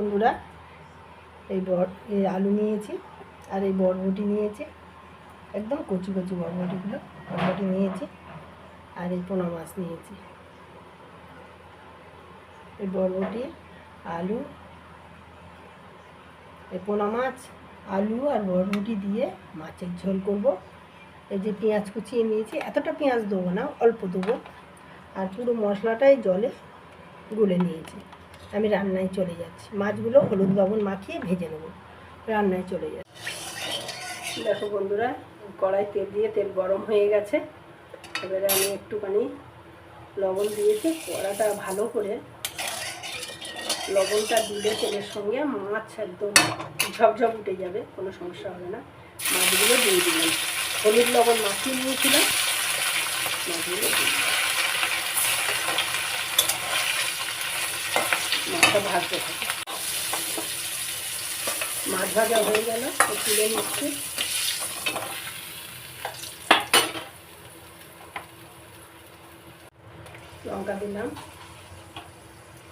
বন্ধুরা, এই বর, এই আলু নিয়েছি আর এই বরবটি নিয়েছি। একদম কচি কচি বরবটিগুলো, বরবটি নিয়েছি আর এই পোনা মাছ নিয়েছি। এই বরবটি, আলু, এই পোনা মাছ, আলু আর বরবটি দিয়ে মাছের ঝোল করব। এই যে পেঁয়াজ কুচিয়ে নিয়েছি, এতটা পেঁয়াজ দেবো না, অল্প দেবো। আর পুরো মশলাটাই জলে গুলে নিয়েছি। আমি রান্নায় চলে যাচ্ছি। মাছগুলো হলুদ লবণ মাখিয়ে ভেজে নেব। রান্নায় চলে যাচ্ছি। দেখো বন্ধুরা, কড়াই তেল দিয়ে তেল গরম হয়ে গেছে। এবারে আমি একটুখানি লবণ দিয়েছি। কড়াটা ভালো করে লবণটা দিলে তেলের সঙ্গে মাছ একদম ঝপঝপ উঠে যাবে, কোনো সমস্যা হবে না। মাছগুলো দিয়ে দিলাম। হলুদ লবণ মাখিয়ে নিয়েছিলাম। মাছগুলো দিয়ে দিলাম। মাছটা ভাজতে থাকে মাছ ভাজা হয়ে গেল। তুলে নিচ্ছি লঙ্কা দিলাম।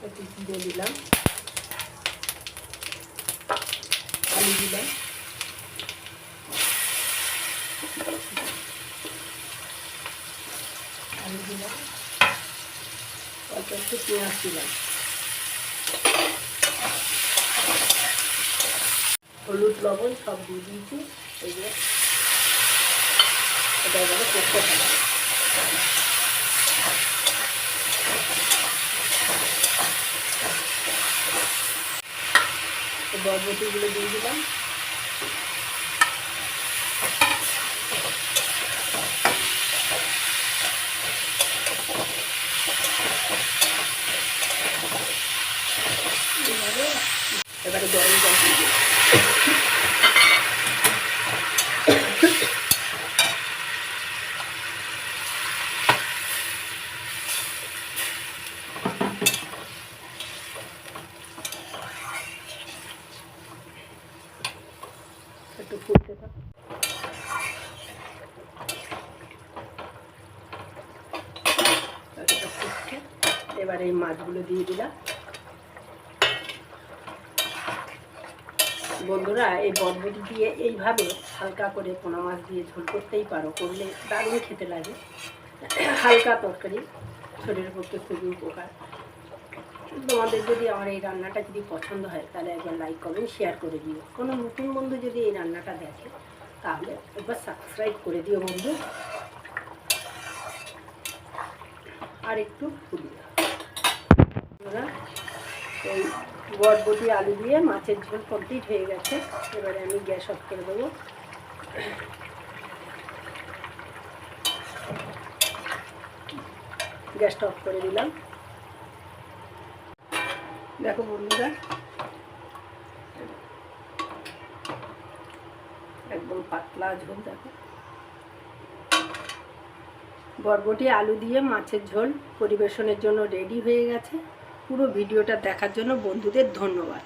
একটু দিলাম। আলু দিলাম। আলু দিলাম অল্প পেঁয়াজ দিলাম। হলুদ লবণ সব দিয়ে দিয়েছি। এগুলো এটা এবারে করতে হবে বরবটিগুলো দিয়ে দিলাম। এবারে এবারে গরম জল একটু এবার এই মাছগুলো দিয়ে দিলাম। বন্ধুরা এই বরবটি দিয়ে এইভাবে হালকা করে পোনা মাছ দিয়ে ঝোল করতেই পারো করলে দারুণ খেতে লাগে। হালকা তরকারি শরীরের পক্ষে খুবই উপকার। তোমাদের যদি আমার এই রান্নাটা যদি পছন্দ হয় তাহলে একবার লাইক কমেন্ট শেয়ার করে দিও। কোনো নতুন বন্ধু যদি এই রান্নাটা দেখে তাহলে একবার সাবস্ক্রাইব করে দিও বন্ধু। আর একটু ফুলি বন্ধুরা, এই বরবটি, আলু দিয়ে মাছের ঝোল কমপ্লিট হয়ে গেছে। এবারে আমি গ্যাস অফ করে দেবো। গ্যাসটা অফ করে দিলাম। দেখো বন্ধুরা, একদম পাতলা ঝোল দেখো। বরবটি, আলু দিয়ে মাছের ঝোল পরিবেশনের জন্য রেডি হয়ে গেছে। পুরো ভিডিওটা দেখার জন্য বন্ধুদের ধন্যবাদ।